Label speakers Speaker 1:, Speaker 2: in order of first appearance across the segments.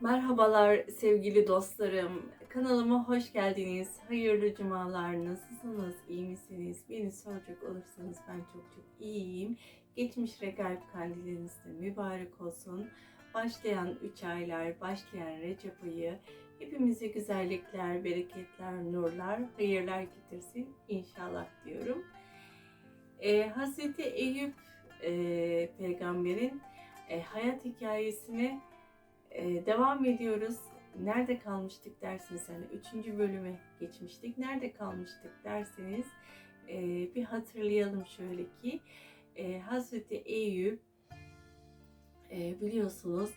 Speaker 1: Merhabalar sevgili dostlarım. Kanalıma hoş geldiniz. Hayırlı cumalar. Nasılsınız? İyi misiniz? Beni soracak olursanız ben çok çok iyiyim. Geçmiş regaib kandiliniz de mübarek olsun. Başlayan 3 aylar, başlayan Recep ayı hepimize güzellikler, bereketler, nurlar, hayırlar getirsin inşallah diyorum. Ee, Hazreti Eyüp e, peygamberin e, hayat hikayesine ee, devam ediyoruz. Nerede kalmıştık dersiniz hani üçüncü bölüme geçmiştik. Nerede kalmıştık derseniz e, bir hatırlayalım şöyle ki e, Hazreti Eyüp e, biliyorsunuz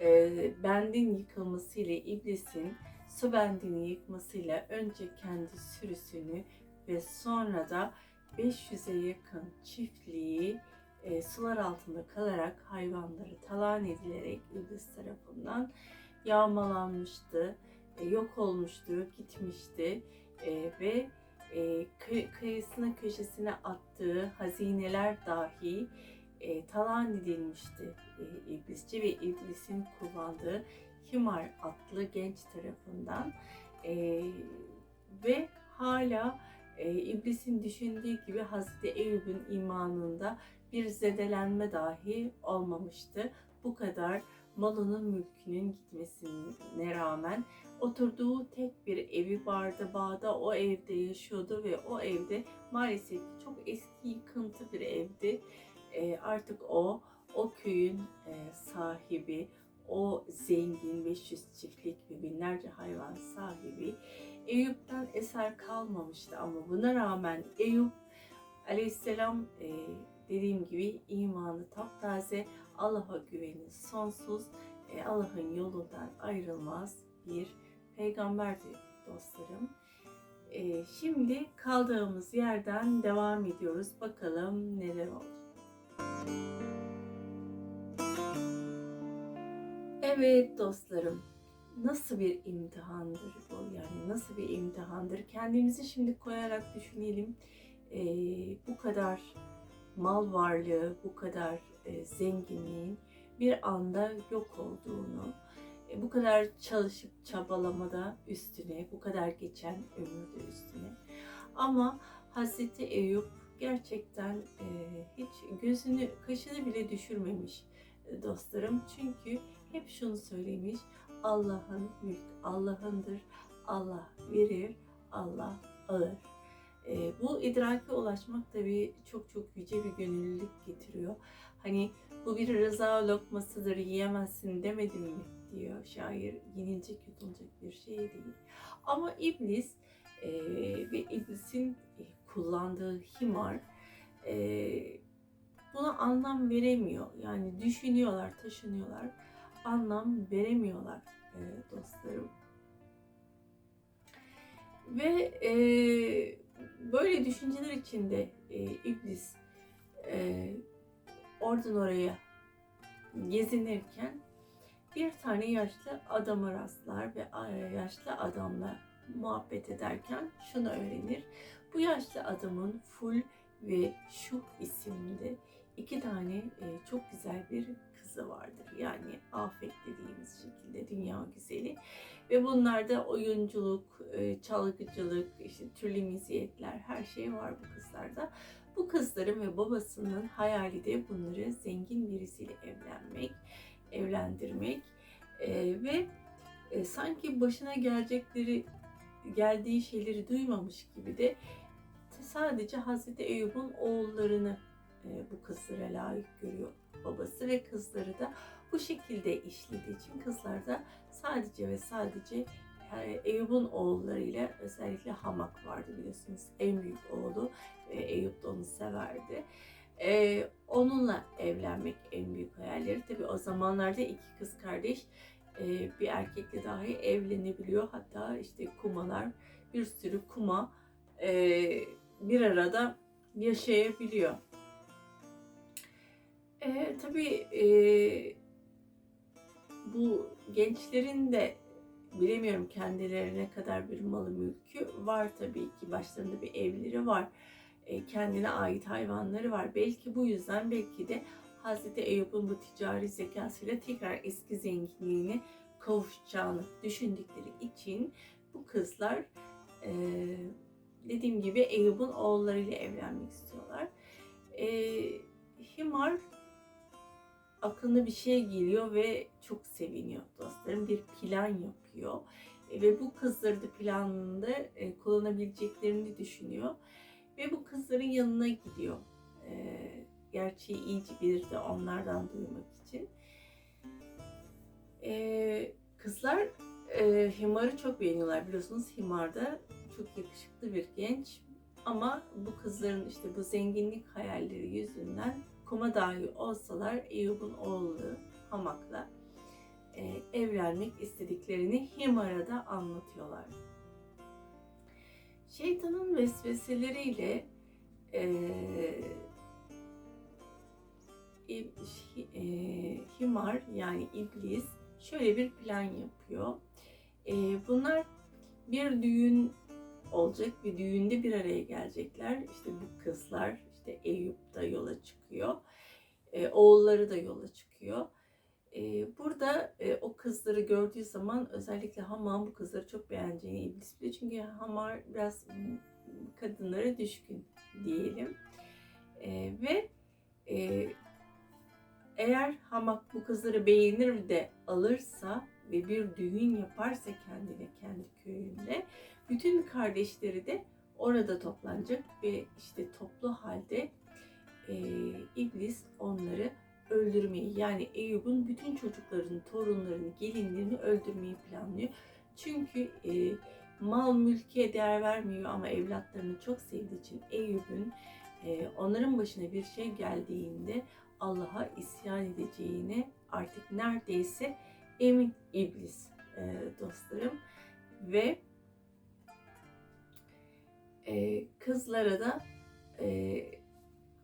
Speaker 1: e, bendin yıkılmasıyla iblisin su bendini yıkmasıyla önce kendi sürüsünü ve sonra da 500'e yakın çiftliği e, sular altında kalarak hayvanları talan edilerek İblis tarafından yağmalanmıştı, e, yok olmuştu, gitmişti e, ve e, kı- kıyısına köşesine attığı hazineler dahi e, talan edilmişti e, İblisçi ve İblis'in kullandığı Himar adlı genç tarafından E, ve hala e, İblis'in düşündüğü gibi Hazreti Eyüp'ün imanında bir zedelenme dahi olmamıştı. Bu kadar malının mülkünün gitmesine rağmen oturduğu tek bir evi vardı bağda o evde yaşıyordu ve o evde maalesef çok eski yıkıntı bir evdi. E, artık o o köyün e, sahibi, o zengin 500 çiftlik ve binlerce hayvan sahibi Eyüp'ten eser kalmamıştı ama buna rağmen Eyüp aleyhisselam e, dediğim gibi imanı taptaze, Allah'a güveni sonsuz, e, Allah'ın yolundan ayrılmaz bir peygamberdi dostlarım. E, şimdi kaldığımız yerden devam ediyoruz. Bakalım neler oldu. Evet dostlarım, nasıl bir imtihandır bu? Yani nasıl bir imtihandır? Kendimizi şimdi koyarak düşünelim. E, bu kadar mal varlığı, bu kadar e, zenginliğin bir anda yok olduğunu, e, bu kadar çalışıp çabalamada üstüne, bu kadar geçen ömürde üstüne. Ama Hazreti Eyüp gerçekten e, hiç gözünü, kaşını bile düşürmemiş dostlarım. Çünkü hep şunu söylemiş, Allah'ın mülk Allah'ındır, Allah verir, Allah alır. E, bu idrake ulaşmak tabii çok çok yüce bir gönüllülük getiriyor. Hani bu bir rıza lokmasıdır yiyemezsin demedim mi diyor şair. Yenilecek yutulacak bir şey değil. Ama iblis e, ve iblisin kullandığı himar e, buna anlam veremiyor. Yani düşünüyorlar, taşınıyorlar. Anlam veremiyorlar e, dostlarım. Ve e, böyle düşünceler içinde e, iblis e, oradan oraya gezinirken bir tane yaşlı adama rastlar ve yaşlı adamla muhabbet ederken şunu öğrenir. Bu yaşlı adamın Ful ve Şuh isimli iki tane e, çok güzel bir kızı vardır. Yani afet dediğimiz şekilde dünya güzeli. Ve bunlarda oyunculuk, e, çalgıcılık, işte türlü miziyetler her şey var bu kızlarda. Bu kızların ve babasının hayali de bunları zengin birisiyle evlenmek, evlendirmek e, ve e, sanki başına gelecekleri, geldiği şeyleri duymamış gibi de sadece Hazreti Eyüp'ün oğullarını bu kızlara layık görüyor babası ve kızları da bu şekilde işlediği için kızlar da sadece ve sadece yani Eyüp'ün oğullarıyla özellikle Hamak vardı biliyorsunuz en büyük oğlu ve Eyüp de onu severdi. Ee, onunla evlenmek en büyük hayalleri. Tabi o zamanlarda iki kız kardeş e, bir erkekle dahi evlenebiliyor. Hatta işte kumalar bir sürü kuma e, bir arada yaşayabiliyor. E, tabii e, bu gençlerin de bilemiyorum kendilerine kadar bir malı mülkü var tabii ki. Başlarında bir evleri var. E, kendine ait hayvanları var. Belki bu yüzden belki de Hazreti Eyüp'ün bu ticari zekasıyla tekrar eski zenginliğini kavuşacağını düşündükleri için bu kızlar e, dediğim gibi Eyüp'ün oğullarıyla evlenmek istiyorlar. E, Himar aklına bir şey geliyor ve çok seviniyor dostlarım. Bir plan yapıyor. E, ve bu kızları da planında e, kullanabileceklerini düşünüyor. Ve bu kızların yanına gidiyor. E, gerçeği iyice bir de onlardan duymak için. Kızlar Himar'ı çok beğeniyorlar. Biliyorsunuz Himar da çok yakışıklı bir genç. Ama bu kızların işte bu zenginlik hayalleri yüzünden kuma dahi olsalar Eyüp'ün oğlu Hamak'la e, evlenmek istediklerini Himar'a da anlatıyorlar. Şeytanın vesveseleriyle e, e, Himar yani iblis şöyle bir plan yapıyor. E, bunlar bir düğün olacak bir düğünde bir araya gelecekler. İşte bu kızlar işte Eyüp da yola çıkıyor. E, oğulları da yola çıkıyor. E, burada e, o kızları gördüğü zaman özellikle Haman bu kızları çok beğeneceğini iblis biliyor. Çünkü Hamar biraz kadınlara düşkün diyelim. E, ve e, eğer Hamak bu kızları beğenir de alırsa ve bir düğün yaparsa kendine kendi köyünde bütün kardeşleri de orada toplanacak ve işte toplu halde e, iblis onları öldürmeyi yani Eyüp'ün bütün çocuklarını, torunlarını, gelinlerini öldürmeyi planlıyor. Çünkü e, mal mülke değer vermiyor ama evlatlarını çok sevdiği için Eyüp'ün e, onların başına bir şey geldiğinde Allah'a isyan edeceğine artık neredeyse emin iblis e, dostlarım ve e, kızlara da e,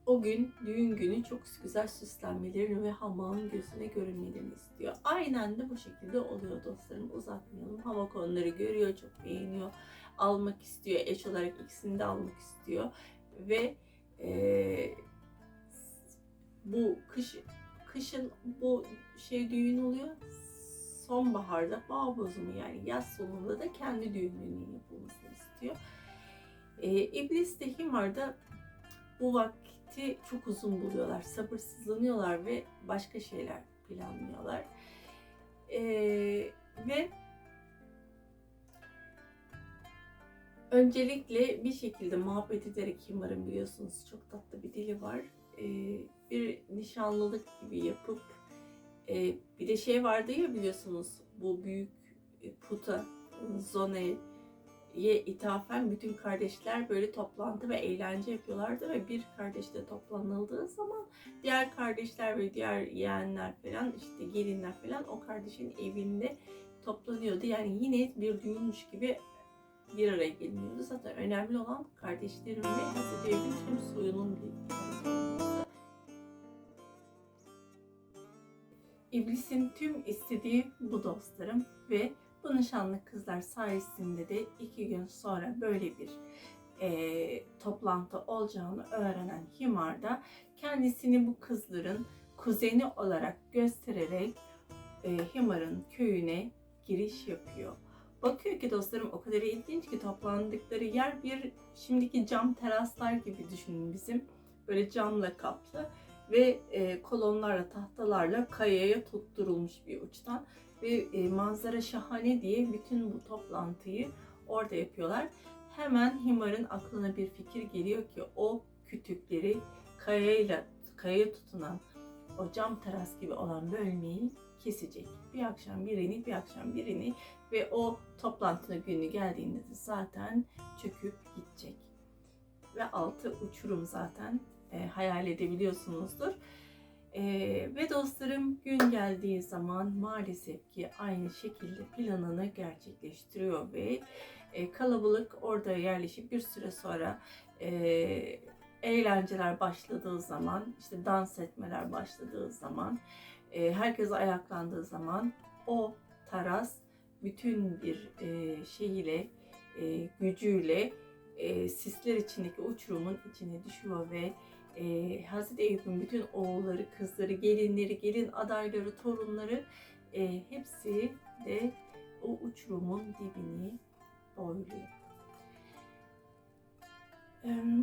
Speaker 1: o gün düğün günü çok güzel süslenmelerini ve hamamın gözüne görünmelerini istiyor. Aynen de bu şekilde oluyor dostlarım. Uzatmayalım. Hamak onları görüyor, çok beğeniyor. Almak istiyor. Eş olarak ikisini de almak istiyor. Ve e, bu kış kışın bu şey düğün oluyor. Sonbaharda bağ bozumu yani yaz sonunda da kendi düğününün yapılmasını istiyor. E, İblis de Himar'da bu vakti çok uzun buluyorlar. Sabırsızlanıyorlar ve başka şeyler planlıyorlar. E, ve öncelikle bir şekilde muhabbet ederek Himar'ın biliyorsunuz çok tatlı bir dili var. E, bir nişanlılık gibi yapıp e, bir de şey vardı ya biliyorsunuz bu büyük puta Zone'ye ithafen bütün kardeşler böyle toplantı ve eğlence yapıyorlardı ve bir kardeşte toplanıldığı zaman diğer kardeşler ve diğer yeğenler falan işte gelinler falan o kardeşin evinde toplanıyordu. Yani yine bir düğünmüş gibi bir araya geliniyordu. Zaten önemli olan kardeşlerin ve Hazreti Eyüp'ün tüm soyunun olması. İblisin tüm istediği bu dostlarım ve bu nişanlı kızlar sayesinde de iki gün sonra böyle bir e, toplantı olacağını öğrenen Himar da kendisini bu kızların kuzeni olarak göstererek e, Himar'ın köyüne giriş yapıyor. Bakıyor ki dostlarım o kadar ilginç ki toplandıkları yer bir şimdiki cam teraslar gibi düşünün bizim. Böyle camla kaplı ve e, kolonlarla, tahtalarla kayaya tutturulmuş bir uçtan ve e, manzara şahane diye bütün bu toplantıyı orada yapıyorlar. Hemen Himar'ın aklına bir fikir geliyor ki o kütükleri kayayla kayaya tutunan o cam teras gibi olan bölmeyi kesecek. Bir akşam birini, bir akşam birini ve o toplantının günü geldiğinde de zaten çöküp gidecek. Ve altı uçurum zaten e, hayal edebiliyorsunuzdur. E, ve dostlarım gün geldiği zaman maalesef ki aynı şekilde planını gerçekleştiriyor ve e, kalabalık orada yerleşip bir süre sonra e, eğlenceler başladığı zaman, işte dans etmeler başladığı zaman, e, herkes ayaklandığı zaman o taras bütün bir e, şeyiyle, e, gücüyle e, sisler içindeki uçurumun içine düşüyor ve e, Hazreti Eyüp'ün bütün oğulları, kızları, gelinleri, gelin adayları, torunları e, hepsi şekilde o uçurumun dibini boyluyor.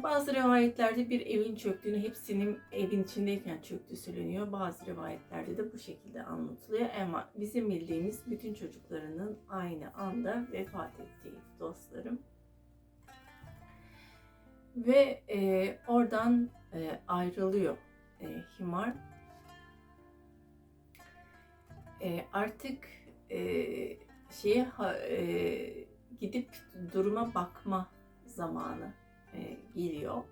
Speaker 1: Bazı rivayetlerde bir evin çöktüğünü hepsinin evin içindeyken çöktüğü söyleniyor. Bazı rivayetlerde de bu şekilde anlatılıyor. Ama bizim bildiğimiz bütün çocuklarının aynı anda vefat ettiği dostlarım. Ve e, oradan e, ayrılıyor e, Himar. E, artık e, şeye ha- e, gidip duruma bakma zamanı e, geliyor.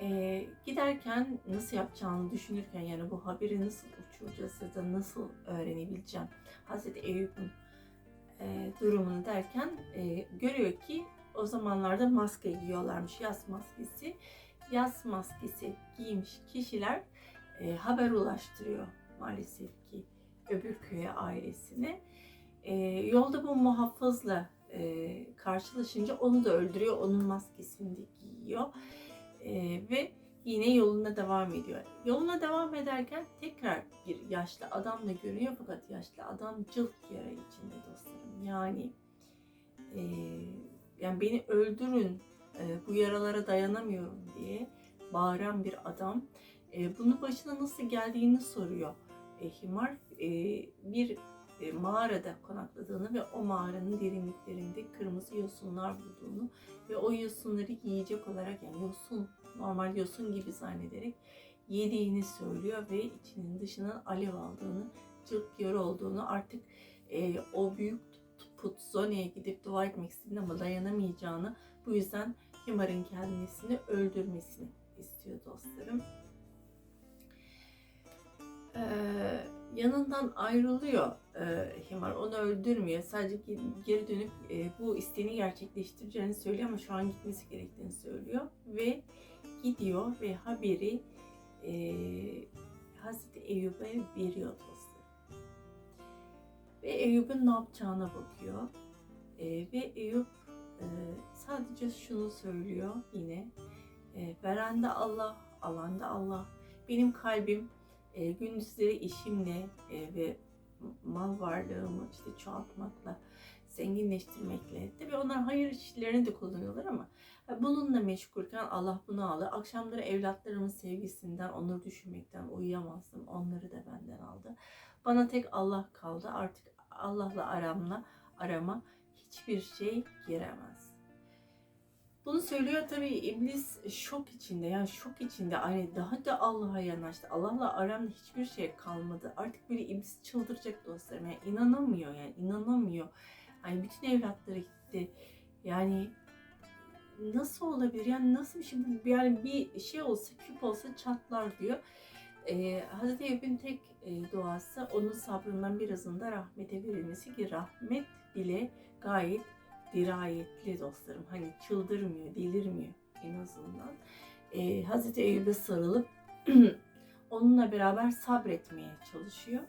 Speaker 1: E, giderken nasıl yapacağını düşünürken yani bu haberi nasıl uçuracağız ya da nasıl öğrenebileceğim Hazreti Eyüp'ün e, durumunu derken e, görüyor ki o zamanlarda maske giyiyorlarmış yaz maskesi. Yaz maskesi giymiş kişiler e, haber ulaştırıyor maalesef ki öbür köye ailesine. E, yolda bu muhafızla e, karşılaşınca onu da öldürüyor. Onun maskesini de giyiyor. E, ve yine yoluna devam ediyor. Yoluna devam ederken tekrar bir yaşlı adam da görüyor fakat yaşlı adam cılk yara içinde dostlarım. Yani e, yani beni öldürün e, bu yaralara dayanamıyorum diye bağıran bir adam. E, bunu başına nasıl geldiğini soruyor e, Himar. Bir mağarada konakladığını ve o mağaranın derinliklerinde kırmızı yosunlar bulduğunu ve o yosunları yiyecek olarak yani yosun normal yosun gibi zannederek yediğini söylüyor ve içinin dışından alev aldığını, cılk yarı olduğunu artık e, o büyük put Zone'ye gidip dua etmek istediğini ama dayanamayacağını bu yüzden Himar'ın kendisini öldürmesini istiyor dostlarım. Ee, yanından ayrılıyor e, Himar. Onu öldürmüyor. Sadece ge- geri dönüp e, bu isteğini gerçekleştireceğini söylüyor ama şu an gitmesi gerektiğini söylüyor. Ve gidiyor ve haberi e, Hazreti Eyüp'e veriyor. Ve Eyüp'ün ne yapacağına bakıyor. E, ve Eyüp e, sadece şunu söylüyor yine. E, verende Allah, alanda Allah. Benim kalbim e, gündüzleri işimle e, ve mal varlığımı işte çoğaltmakla, zenginleştirmekle. Tabii onlar hayır işlerini de kullanıyorlar ama e, bununla meşgulken Allah bunu aldı. Akşamları evlatlarımın sevgisinden, onları düşünmekten uyuyamazdım. Onları da benden aldı. Bana tek Allah kaldı. Artık Allah'la aramla arama hiçbir şey giremez. Bunu söylüyor tabii iblis şok içinde yani şok içinde hani daha da Allah'a yanaştı. Allah'la aramda hiçbir şey kalmadı. Artık böyle iblis çıldıracak dostlarım. Yani inanamıyor yani inanamıyor. Hani bütün evlatları gitti. Yani nasıl olabilir? Yani nasıl bir şey? Yani bir şey olsa küp olsa çatlar diyor. Ee, Hazreti Eyüp'ün tek e, duası onun sabrından birazın da rahmete verilmesi ki rahmet bile gayet dirayetli dostlarım. Hani çıldırmıyor, delirmiyor en azından. Ee, Hazreti Eyüp'e sarılıp onunla beraber sabretmeye çalışıyor.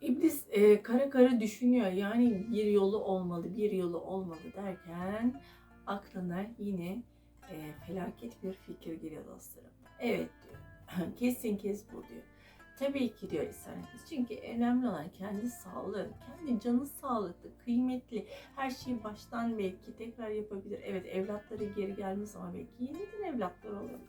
Speaker 1: İblis e, kara kara düşünüyor. Yani bir yolu olmalı, bir yolu olmalı derken aklına yine e, felaket bir fikir geliyor dostlarım. Evet diyor. Kesin kes bu diyor. Tabii ki diyor Efendi. Çünkü önemli olan kendi sağlığı, kendi canı sağlıklı, kıymetli. Her şeyi baştan belki tekrar yapabilir. Evet evlatları geri gelmez ama belki yeniden evlatlar olabilir.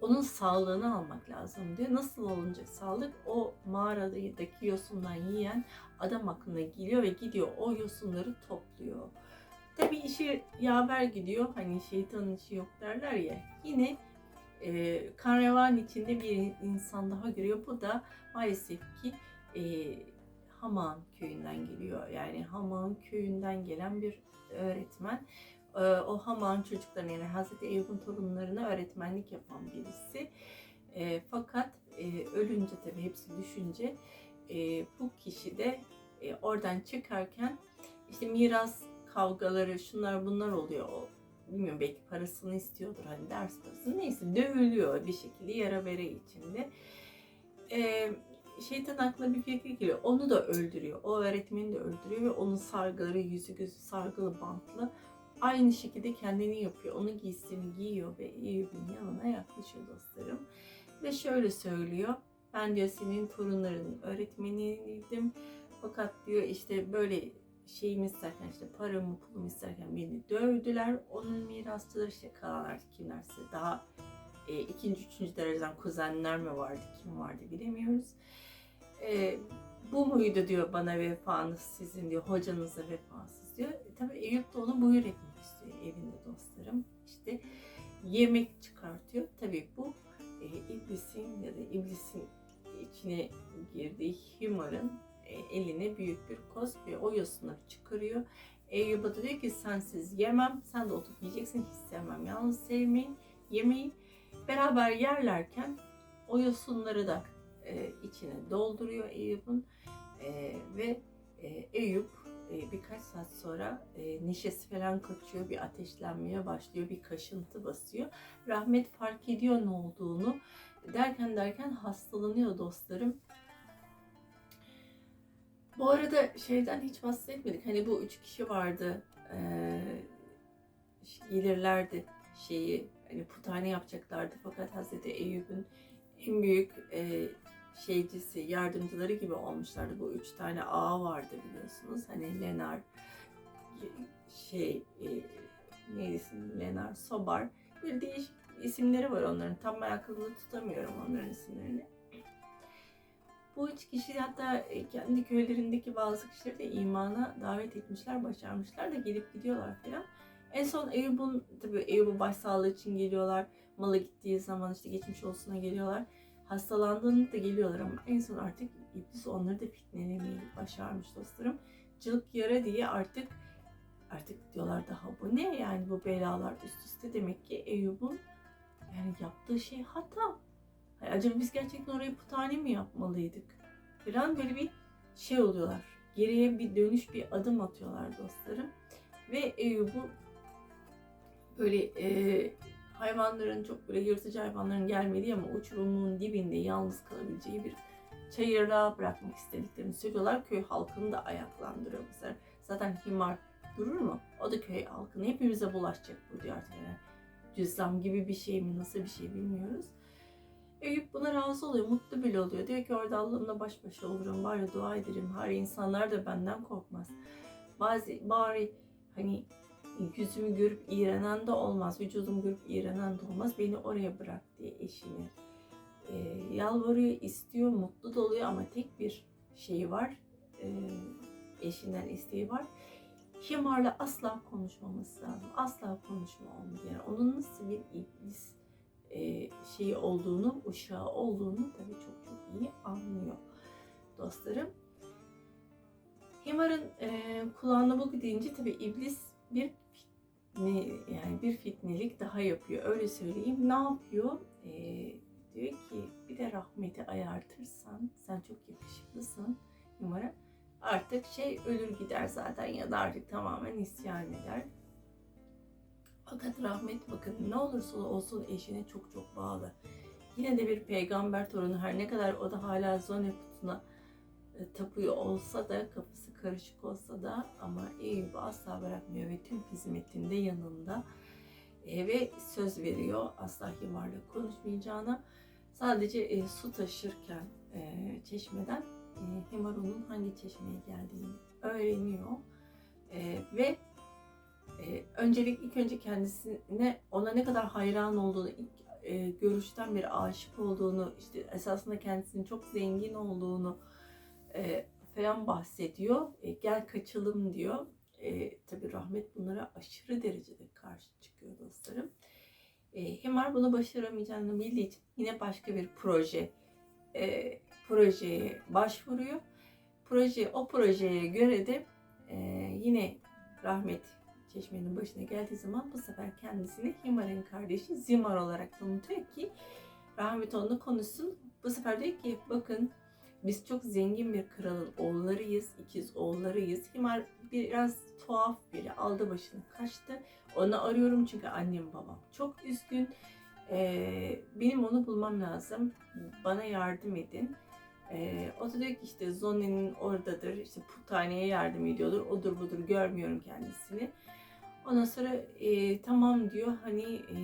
Speaker 1: Onun sağlığını almak lazım diyor. Nasıl olunacak sağlık? O mağaradaki yosundan yiyen adam aklına geliyor ve gidiyor o yosunları topluyor. Tabii işi yaver gidiyor. Hani şeytanın işi yok derler ya. Yine e, kan revan içinde bir insan daha görüyor. Bu da maalesef ki e, Haman köyünden geliyor. Yani Haman köyünden gelen bir öğretmen. E, o Haman çocuklarına yani Hazreti Eyüp'ün torunlarına öğretmenlik yapan birisi. E, fakat e, ölünce tabii hepsi düşünce e, bu kişi de e, oradan çıkarken işte miras kavgaları şunlar bunlar oluyor. Bilmiyorum belki parasını istiyordur hani ders parası neyse dövülüyor bir şekilde yara bere içinde. Ee, şeytan aklına bir fikir geliyor. Onu da öldürüyor. O öğretmeni de öldürüyor ve onun sargıları yüzü gözü sargılı bantlı aynı şekilde kendini yapıyor. Onun giysisini giyiyor ve Eyüp'ün yanına yaklaşıyor dostlarım. Ve şöyle söylüyor. Ben diyor senin torunlarının öğretmeniydim. Fakat diyor işte böyle şeyimi isterken işte paramı pulumu isterken beni dövdüler. Onun mirasçıları işte kalanlar kimlerse daha e, ikinci, üçüncü dereceden kuzenler mi vardı, kim vardı bilemiyoruz. E, bu muydu diyor bana vefanız sizin diyor, hocanıza vefasız diyor. E, tabii Eyüp de onu buyur etmek istiyor evinde dostlarım. İşte yemek çıkartıyor. Tabii bu e, iblisin ya da iblisin içine girdiği Himar'ın eline büyük bir koz ve o yosunları çıkarıyor. Eyüp'e de diyor ki sensiz yemem, sen de oturup yiyeceksin, hiç sevmem. Yalnız sevmeyin, yemeği beraber yerlerken o yosunları da e, içine dolduruyor Eyüp'ün E, ve e, Eyüp e, birkaç saat sonra e, neşesi falan kaçıyor, bir ateşlenmeye başlıyor, bir kaşıntı basıyor. Rahmet fark ediyor ne olduğunu. Derken derken hastalanıyor dostlarım. Bu arada şeyden hiç bahsetmedik. Hani bu üç kişi vardı. Ee, gelirlerdi şeyi hani putane yapacaklardı fakat Hazreti Eyüp'ün en büyük e, şeycisi, yardımcıları gibi olmuşlardı. Bu üç tane ağa vardı biliyorsunuz. Hani Lenar, şey, e, neydi? Lenar, Sobar. Bir değişik isimleri var onların. Tam ben tutamıyorum onların isimlerini. Bu üç kişi hatta e, kendi köylerindeki bazı kişileri de imana davet etmişler, başarmışlar da gelip gidiyorlar falan. En son Eyüp'ün, tabii Eyüp'ün başsağlığı için geliyorlar. Malı gittiği zaman işte geçmiş olsuna geliyorlar. Hastalandığında da geliyorlar ama en son artık İblis onları da fitnelemeyi başarmış dostlarım. Cılık yara diye artık artık diyorlar daha bu ne yani bu belalar üst üste demek ki Eyüp'ün yani yaptığı şey hata. Hayır, acaba biz gerçekten orayı putane mi yapmalıydık? Falan böyle bir şey oluyorlar. Geriye bir dönüş bir adım atıyorlar dostlarım. Ve Eyüp'ü böyle e, hayvanların çok böyle yırtıcı hayvanların gelmediği ama uçurumun dibinde yalnız kalabileceği bir çayırlığa bırakmak istediklerini söylüyorlar. Köy halkını da ayaklandırıyor mesela. Zaten himar durur mu? O da köy halkını hepimize bulaşacak bu diyor artık yani. Cüzzam gibi bir şey mi nasıl bir şey bilmiyoruz. Eyüp buna razı oluyor, mutlu bile oluyor. Diyor ki orada Allah'ımla baş başa olurum, bari dua ederim. Bari insanlar da benden korkmaz. Bazı bari hani yüzümü görüp iğrenen de olmaz, vücudumu görüp iğrenen de olmaz. Beni oraya bırak diye eşini e, yalvarıyor, istiyor, mutlu da oluyor ama tek bir şeyi var. E, eşinden isteği var. Himar'la asla konuşmaması lazım. Asla konuşma. Yani onun nasıl bir iblis e, şeyi olduğunu, uşağı olduğunu tabii çok çok iyi anlıyor dostlarım. Himar'ın e, kulağına bu deyince tabii iblis bir fitne, yani bir fitnelik daha yapıyor. Öyle söyleyeyim. Ne yapıyor? E, diyor ki bir de rahmeti ayartırsan sen çok yakışıklısın Himar'a. Artık şey ölür gider zaten ya da artık tamamen isyan eder. Fakat rahmet bakın ne olursa olsun eşine çok çok bağlı. Yine de bir peygamber torunu her ne kadar o da hala Zone putuna e, tapıyor olsa da kafası karışık olsa da ama Eyüp'ü asla bırakmıyor ve tüm hizmetinde yanında e, ve söz veriyor asla himarla konuşmayacağına. Sadece e, su taşırken e, çeşmeden e, Himar onun hangi çeşmeye geldiğini öğreniyor e, ve e, öncelik ilk önce kendisine ona ne kadar hayran olduğunu ilk e, görüşten beri aşık olduğunu işte esasında kendisinin çok zengin olduğunu e, falan bahsediyor. E, gel kaçalım diyor. E, Tabi rahmet bunlara aşırı derecede karşı çıkıyor dostlarım. E, Himar bunu başaramayacağını bildiği için yine başka bir proje e, projeye başvuruyor. Proje o projeye göre de e, yine rahmet çeşmenin başına geldiği zaman bu sefer kendisini Himar'ın kardeşi Zimar olarak tanıtıyor ki rahmet onunla konuşsun. Bu sefer diyor ki bakın biz çok zengin bir kralın oğullarıyız, ikiz oğullarıyız. Himar biraz tuhaf biri aldı başını kaçtı. Onu arıyorum çünkü annem babam çok üzgün. Ee, benim onu bulmam lazım. Bana yardım edin. Ee, o da diyor ki işte Zone'nin oradadır, işte Putane'ye yardım ediyordur, odur budur görmüyorum kendisini. Ondan sonra e, tamam diyor hani e,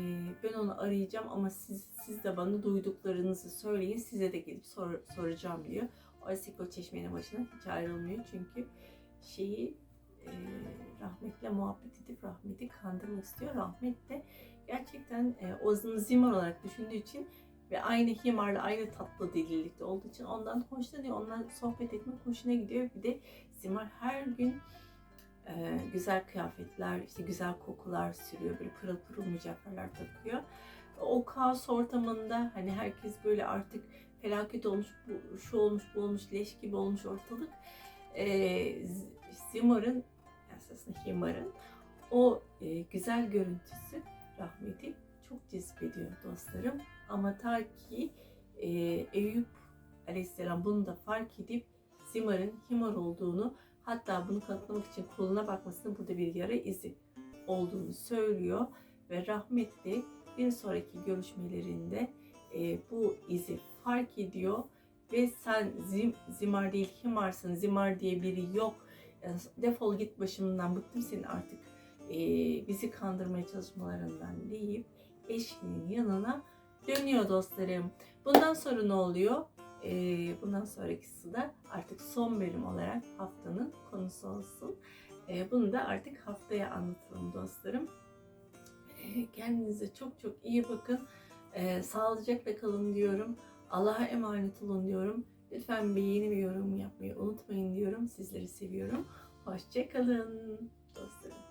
Speaker 1: ben onu arayacağım ama siz siz de bana duyduklarınızı söyleyin size de gelip sor- soracağım diyor. O çeşmenin başına hiç ayrılmıyor çünkü şeyi e, rahmetle muhabbet edip rahmeti kandırmak istiyor. Rahmet de gerçekten e, Ozan'ı Zimar olarak düşündüğü için ve aynı Himar'la aynı tatlı delilikte olduğu için ondan hoşlanıyor. Ondan sohbet etmek hoşuna gidiyor. Bir de Zimar her gün e, güzel kıyafetler, işte güzel kokular sürüyor. Böyle pırıl pırıl mücevherler takıyor. O kaos ortamında hani herkes böyle artık felaket olmuş, bu, şu olmuş, bu olmuş, leş gibi olmuş ortalık. E, Z- Zimar'ın, aslında Himar'ın o e, güzel görüntüsü rahmeti çok cezbediyor dostlarım. Ama ta ki e, Eyüp Aleyhisselam bunu da fark edip Zimar'ın Himar olduğunu hatta bunu kanıtlamak için koluna bakmasının burada bir yara izi olduğunu söylüyor ve rahmetli bir sonraki görüşmelerinde e, bu izi fark ediyor ve sen Zim, Zimar değil Himarsın Zimar diye biri yok Yani defol git başımdan bıktım senin artık e, bizi kandırmaya çalışmalarından deyip eşinin yanına dönüyor dostlarım. Bundan sonra ne oluyor? Ee, bundan sonrakisi de artık son bölüm olarak haftanın konusu olsun. Ee, bunu da artık haftaya anlatalım dostlarım. Ee, kendinize çok çok iyi bakın. Sağlıcakla kalın diyorum. Allah'a emanet olun diyorum. Lütfen beğeni ve yorum yapmayı unutmayın diyorum. Sizleri seviyorum. Hoşçakalın dostlarım.